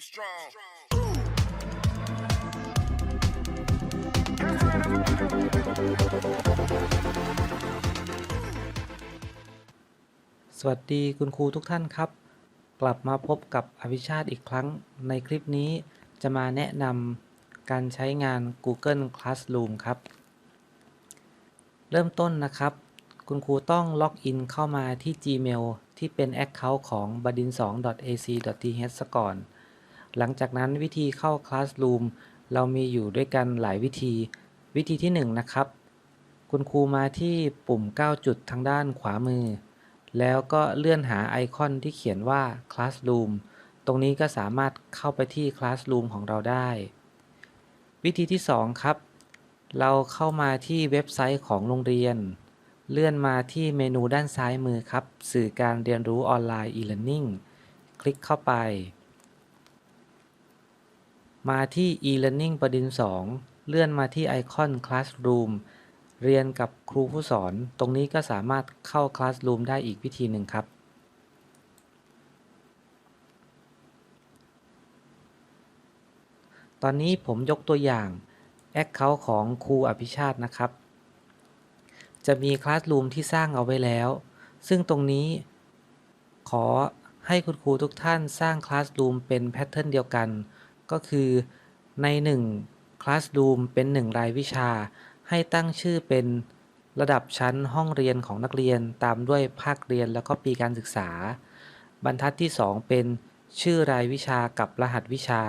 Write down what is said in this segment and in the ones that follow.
Be strong. สวัสดีคุณครูทุกท่านครับ กลับมาพบกับอภิชาติอีกครั้งในคลิปนี้จะมาแนะนำการใช้งาน Google Classroom ครับ เริ่มต้นนะครับ คุณครูต้องล็อกอินเข้ามาที่ Gmail ที่เป็น Account ของ b a d i n 2 ac th ซะก่อน หลังจากนั้นวิธีเข้า Classroom เรามีอยู่ด้วยกันหลายวิธี วิธีที่ 1 นะครับ คุณครูมาที่ปุ่ม 9 จุดทางด้านขวามือ แล้วก็เลื่อนหาไอคอนที่เขียนว่า Classroom ตรงนี้ก็สามารถเข้าไปที่ Classroom ของเราได้ วิธีที่ 2 ครับ เราเข้ามาที่เว็บไซต์ของโรงเรียน เลื่อนมาที่เมนูด้านซ้ายมือครับ สื่อการเรียนรู้ออนไลน์ e-learning คลิกเข้าไป มาที่ e-learning ประเด็น2 เลื่อนมาที่ไอคอน Classroom เรียนกับครูผู้สอน ตรงนี้ก็สามารถเข้า Classroom ได้อีกวิธีหนึ่งครับ ตอนนี้ผมยกตัวอย่าง Account ของครูอภิชาตินะครับ จะมี Classroom ที่สร้างเอาไว้แล้ว ซึ่งตรงนี้ขอให้คุณครูทุกท่านสร้าง Classroom เป็นแพทเทิร์นเดียวกัน ก็คือใน1 Classroom เป็น 1 รายวิชา ให้ตั้งชื่อเป็นระดับชั้นห้องเรียนของนักเรียนตามด้วยภาคเรียนแล้วก็ปีการศึกษา บรรทัดที่ 2 เป็นชื่อรายวิชากับรหัสวิชา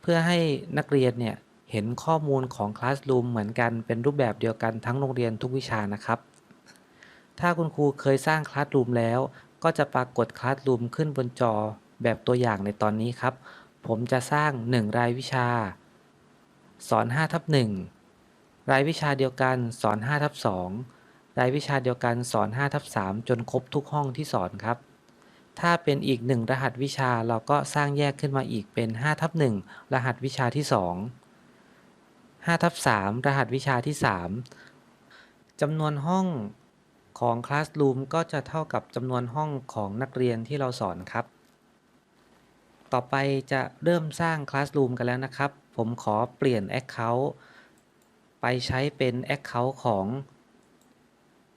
เพื่อให้นักเรียนเนี่ยเห็นข้อมูลของ Classroom เหมือนกันเป็นรูปแบบเดียวกันทั้งโรงเรียนทุกวิชานะครับ ถ้าคุณครูเคยสร้าง Classroom แล้ว ก็จะปรากฏ Classroom ขึ้นบนจอแบบตัวอย่างในตอนนี้ครับ ผมจะสร้าง 1 รายวิชา สอน5ทับ1รายวิชาเดียวกันสอน5ทับ2รายวิชาเดียวกันสอน5ทับ3จนครบทุกห้องที่สอนครับ ถ้าเป็นอีก 1 รหัสวิชาเราก็สร้างแยกขึ้นมาอีกเป็น5ทับ1รหัสวิชาที่ 2 5ทับ3รหัสวิชาที่ 3จำนวนห้องของ Classroom ก็จะเท่ากับจำนวนห้องของนักเรียนที่เราสอนครับ ต่อไปจะเริ่มสร้าง Classroom กันแล้วนะครับ ผมขอเปลี่ยน Account ไปใช้เป็น Account ของ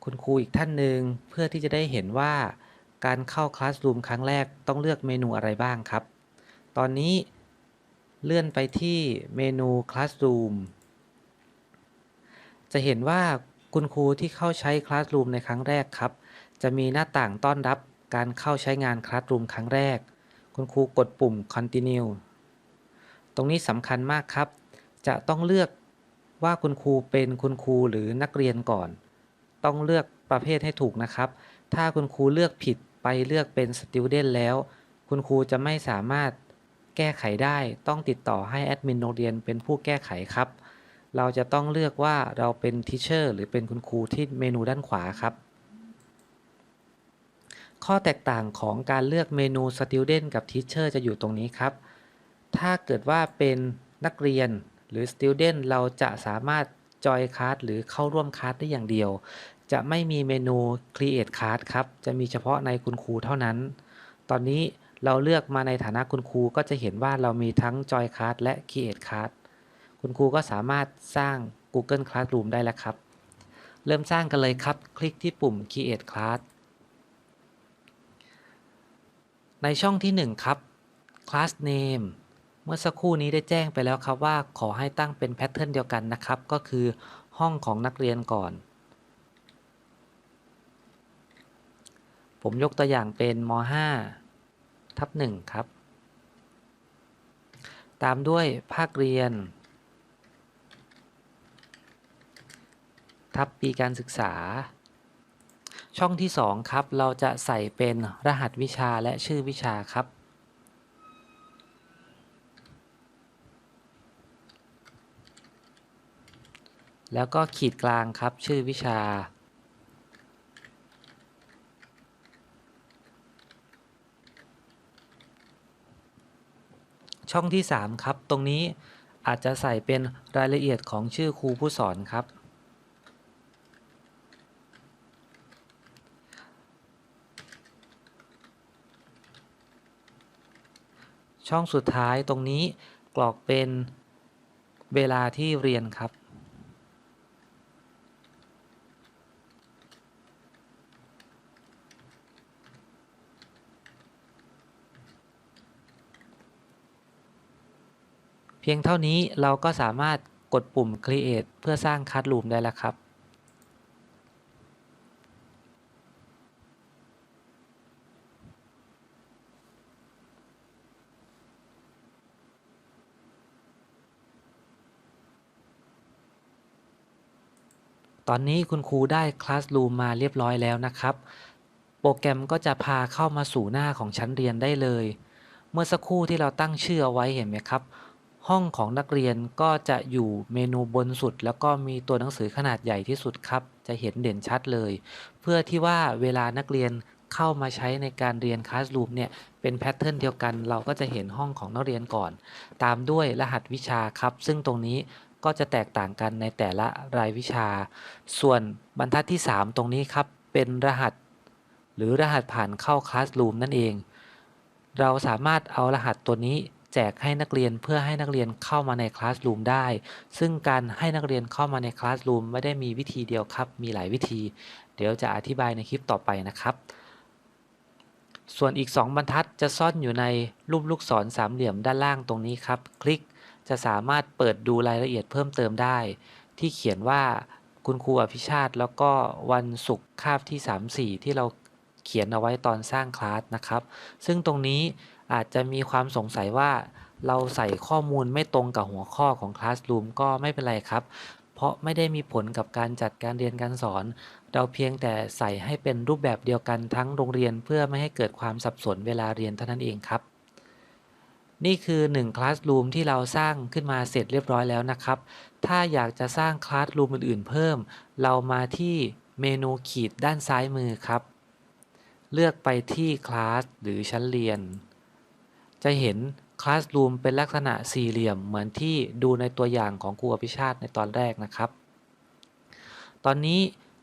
คุณครูอีกท่านหนึ่งเพื่อที่จะได้เห็นว่าการเข้า Classroom ครั้งแรกต้องเลือกเมนูอะไรบ้างครับ ตอนนี้เลื่อนไปที่เมนู Classroom จะเห็นว่าคุณครูที่เข้าใช้ Classroom ในครั้งแรกครับ จะมีหน้าต่างต้อนรับการเข้าใช้งาน Classroom ครั้งแรก คุณครูกดปุ่ม continue ตรงนี้สำคัญมากครับ จะต้องเลือกว่าคุณครูเป็นคุณครูหรือนักเรียนก่อน ต้องเลือกประเภทให้ถูกนะครับ ถ้าคุณครูเลือกผิดไปเลือกเป็น student แล้ว คุณครูจะไม่สามารถแก้ไขได้ ต้องติดต่อให้แอดมินโรงเรียนเป็นผู้แก้ไขครับ เราจะต้องเลือกว่าเราเป็น teacher หรือเป็นคุณครูที่เมนูด้านขวาครับ ข้อแตกต่างของการเลือกเมนู student กับ teacher จะอยู่ตรงนี้ครับ ถ้าเกิดว่าเป็นนักเรียนหรือ student เราจะสามารถ join class หรือเข้าร่วมคลาสได้อย่างเดียว จะไม่มีเมนู create class ครับ จะมีเฉพาะในคุณครูเท่านั้น ตอนนี้เราเลือกมาในฐานะคุณครูก็จะเห็นว่าเรามีทั้ง join class และ create class คุณครูก็สามารถสร้าง Google Classroom ได้แล้วครับ เริ่มสร้างกันเลยครับ คลิกที่ปุ่ม create class ในช่องที่ 1 ครับ class name เมื่อสักครู่นี้ได้แจ้งไปแล้วครับว่าขอให้ตั้งเป็นแพทเทิร์นเดียวกันนะครับ ก็คือห้องของนักเรียนก่อน ผมยกตัวอย่างเป็นม 5 ทับ1ครับ ตามด้วยภาคเรียน ทับปีการศึกษา ช่องที่ 2 ครับ เราจะใส่เป็นรหัสวิชาและชื่อวิชาครับ แล้วก็ขีดกลางครับชื่อวิชา ช่องที่ 3 ครับ ตรงนี้อาจจะใส่เป็นรายละเอียดของชื่อครูผู้สอนครับ ช่องสุดท้ายตรงนี้กรอกเป็นเวลาที่เรียนครับ เพียงเท่านี้เราก็สามารถกดปุ่ม create เพื่อสร้างคั s ลูมได้แล้วครับ ตอนนี้คุณครูได้ Classroom มาเรียบร้อยแล้วนะครับ โปรแกรมก็จะพาเข้ามาสู่หน้าของชั้นเรียนได้เลย เมื่อสักครู่ที่เราตั้งชื่อเอาไว้เห็นไหมครับ ห้องของนักเรียนก็จะอยู่เมนูบนสุด แล้วก็มีตัวหนังสือขนาดใหญ่ที่สุดครับ จะเห็นเด่นชัดเลย เพื่อที่ว่าเวลานักเรียนเข้ามาใช้ในการเรียน Classroom เนี่ยเป็นแพทเทิร์นเดียวกัน เราก็จะเห็นห้องของนักเรียนก่อน ตามด้วยรหัสวิชาครับ ซึ่งตรงนี้ ก็จะแตกต่างกันในแต่ละรายวิชา ส่วนบรรทัดที่ 3 ตรงนี้ครับ เป็นรหัส หรือรหัสผ่านเข้า Classroom นั่นเอง เราสามารถเอารหัสตัวนี้แจกให้นักเรียนเพื่อให้นักเรียนเข้ามาใน Classroom ได้ ซึ่งการให้นักเรียนเข้ามาใน Classroom ไม่ได้มีวิธีเดียวครับ มีหลายวิธี เดี๋ยวจะอธิบายในคลิปต่อไปนะครับ ส่วนอีก 2 บรรทัดจะซ่อนอยู่ในรูปลูกศรสามเหลี่ยมด้านล่างตรงนี้ครับ คลิก จะสามารถเปิดดูรายละเอียดเพิ่มเติมได้ ที่เขียนว่าคุณครูอภิชาติ แล้วก็วันศุกร์คาบที่ 3-4 ที่เราเขียนเอาไว้ตอนสร้างคลาสนะครับ ซึ่งตรงนี้อาจจะมีความสงสัยว่าเราใส่ข้อมูลไม่ตรงกับหัวข้อของ Classroom ก็ไม่เป็นไรครับ เพราะไม่ได้มีผลกับการจัดการเรียนการสอน เราเพียงแต่ใส่ให้เป็นรูปแบบเดียวกันทั้งโรงเรียนเพื่อไม่ให้เกิดความสับสนเวลาเรียนเท่านั้นเองครับ นี่คือ1 Classroom ที่เราสร้างขึ้นมาเสร็จเรียบร้อยแล้วนะครับ ถ้าอยากจะสร้าง Classroom อื่นๆ เพิ่ม เรามาที่เมนูขีดด้านซ้ายมือครับ เลือกไปที่คลาสหรือชั้นเรียน จะเห็น Classroom เป็นลักษณะสี่เหลี่ยมเหมือนที่ดูในตัวอย่างของครูอภิชาติในตอนแรกนะครับ ตอนนี้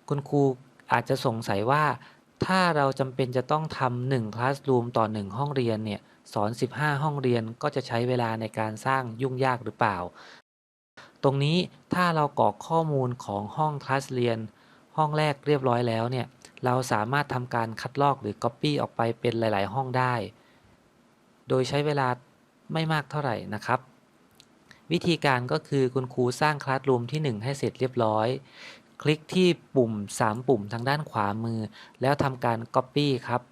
คุณครูอาจจะสงสัยว่า ถ้าเราจำเป็นจะต้องทำหนึ่ง Classroom ต่อ1ห้องเรียนเนี่ย สอน 15 ห้องเรียนก็จะใช้เวลาในการสร้างยุ่งยากหรือเปล่า ตรงนี้ถ้าเรากรอกข้อมูลของห้องคลาสเรียน ห้องแรกเรียบร้อยแล้วเนี่ยเราสามารถทำการคัดลอกหรือ Copy ออกไปเป็นหลาย ๆ ห้องได้ โดยใช้เวลาไม่มากเท่าไหร่นะครับ วิธีการก็คือคุณครูสร้างคลาสรูมที่ 1 ให้เสร็จเรียบร้อย คลิกที่ปุ่ม 3 ปุ่มทางด้านขวามือ แล้วทำการ Copy ครับ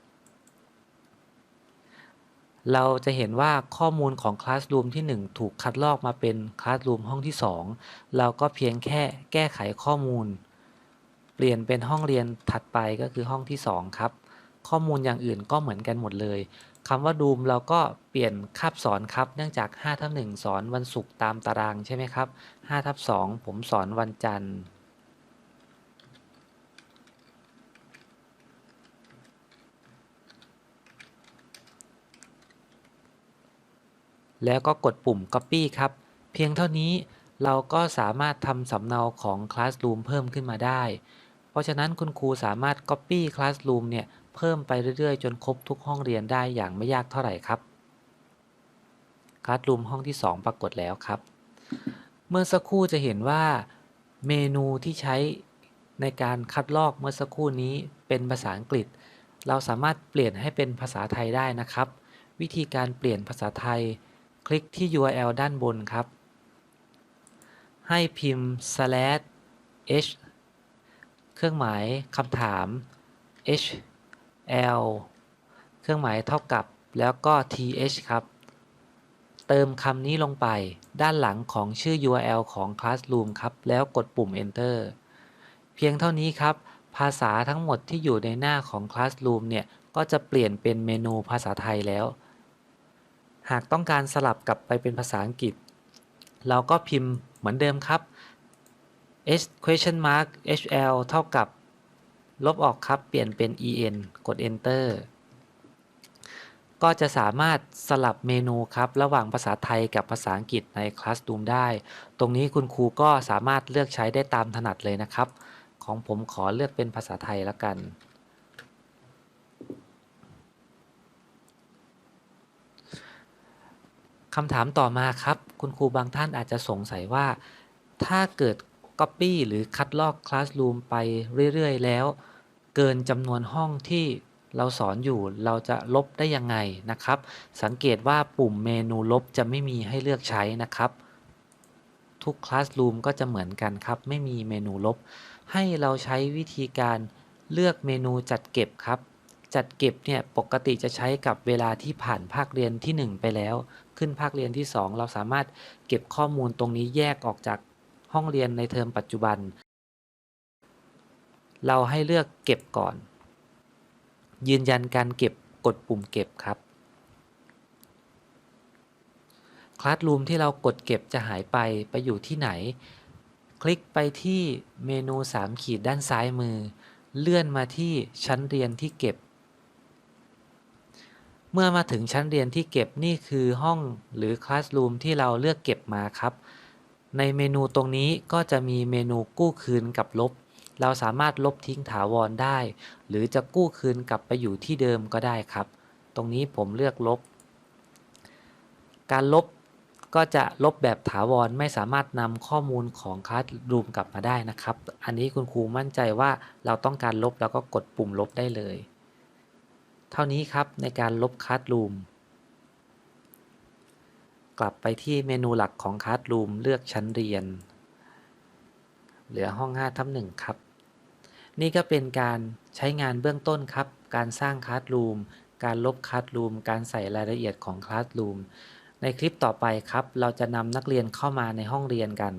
เราจะเห็นว่าข้อมูลของ Classroom ที่ 1 ถูกคัดลอกมาเป็น Classroom ห้องที่ 2 เราก็เพียงแค่แก้ไขข้อมูล เปลี่ยนเป็นห้องเรียนถัดไปก็คือห้องที่ 2 ครับ ข้อมูลอย่างอื่นก็เหมือนกันหมดเลยคำว่าดูมเราก็เปลี่ยนคาบสอนครับ เนื่องจาก5ทับ1สอนวันศุกร์ตามตารางใช่ไหมครับ5ทับ2ผมสอนวันจันทร์ แล้วก็กดปุ่ม Copy ครับ เพียงเท่านี้เราก็สามารถทำสำเนาของ Classroom เพิ่มขึ้นมาได้ เพราะฉะนั้นคุณครูสามารถ Copy Classroom เนี่ยเพิ่มไปเรื่อยๆ จนครบทุกห้องเรียนได้อย่างไม่ยากเท่าไหร่ครับคลาสรูมห้องที่ 2 ปรากฏแล้วครับ เมื่อสักครู่จะเห็นว่าเมนูที่ใช้ในการคัดลอกเมื่อสักครู่นี้เป็นภาษาอังกฤษ เราสามารถเปลี่ยนให้เป็นภาษาไทยได้นะครับ วิธีการเปลี่ยนภาษาไทย คลิกที่ URL ด้านบนครับ ให้พิมพ์ slash h เครื่องหมายคำถาม h l เครื่องหมายเท่ากับแล้วก็ th ครับ เติมคำนี้ลงไปด้านหลังของชื่อ URL ของ Classroom ครับ แล้วกดปุ่ม Enter เพียงเท่านี้ครับ ภาษาทั้งหมดที่อยู่ในหน้าของ Classroom เนี่ย ก็จะเปลี่ยนเป็นเมนูภาษาไทยแล้ว หากต้องการสลับกลับไปเป็นภาษาอังกฤษ เราก็พิมพ์เหมือนเดิมครับ h question mark hl เท่ากับ ลบออกครับ เปลี่ยนเป็น en กด enter ก็จะสามารถสลับเมนูครับ ระหว่างภาษาไทยกับภาษาอังกฤษใน Classroom ได้ ตรงนี้คุณครูก็สามารถเลือกใช้ได้ตามถนัดเลยนะครับ ของผมขอเลือกเป็นภาษาไทยแล้วกัน คำถามต่อมาครับ คุณครูบางท่านอาจจะสงสัยว่า ถ้าเกิด Copy หรือคัดลอก Classroom ไปเรื่อย ๆ แล้ว เกินจำนวนห้องที่เราสอนอยู่เราจะลบได้ยังไงนะครับ สังเกตว่าปุ่มเมนูลบจะไม่มีให้เลือกใช้นะครับ ทุก Classroom ก็จะเหมือนกันครับ ไม่มีเมนูลบ ให้เราใช้วิธีการเลือกเมนูจัดเก็บครับ จัดเก็บเนี่ยปกติจะใช้กับเวลาที่ผ่านภาคเรียนที่ 1 ไปแล้ว ขึ้นภาคเรียนที่ 2 เราสามารถเก็บข้อมูลตรงนี้แยกออกจากห้องเรียนในเทอมปัจจุบัน เราให้เลือกเก็บก่อน ยืนยันการเก็บกดปุ่มเก็บครับคลาสรูมที่เรากดเก็บจะหายไปไปอยู่ที่ไหน คลิกไปที่เมนู 3 ขีดด้านซ้ายมือ เลื่อนมาที่ชั้นเรียนที่เก็บ เมื่อมาถึงชั้นเรียนที่เก็บนี่คือห้องหรือคลาสรูมที่เราเลือกเก็บมาครับ ในเมนูตรงนี้ก็จะมีเมนูกู้คืนกับลบ เราสามารถลบทิ้งถาวรได้ หรือจะกู้คืนกลับไปอยู่ที่เดิมก็ได้ครับ ตรงนี้ผมเลือกลบ การลบก็จะลบแบบถาวรไม่สามารถนำข้อมูลของคลาสรูมกลับมาได้นะครับ อันนี้คุณครูมั่นใจว่าเราต้องการลบแล้วก็กดปุ่มลบได้เลย เท่านี้ครับในการลบคลาสรูมกลับไปที่เมนูหลักของคลาสรูมเลือกชั้นเรียน เหลือห้อง5ทับ1ครับ นี่ก็เป็นการใช้งานเบื้องต้นครับ การสร้างคลาสรูมการลบคลาสรูมการใส่รายละเอียดของคลาสรูมในคลิปต่อไปครับ เราจะนำนักเรียนเข้ามาในห้องเรียนกัน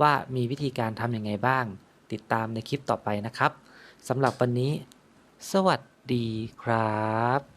ว่ามีวิธีการทำยังไงบ้าง ติดตามในคลิปต่อไปนะครับสำหรับวันนี้ สวัสดี ดีครับ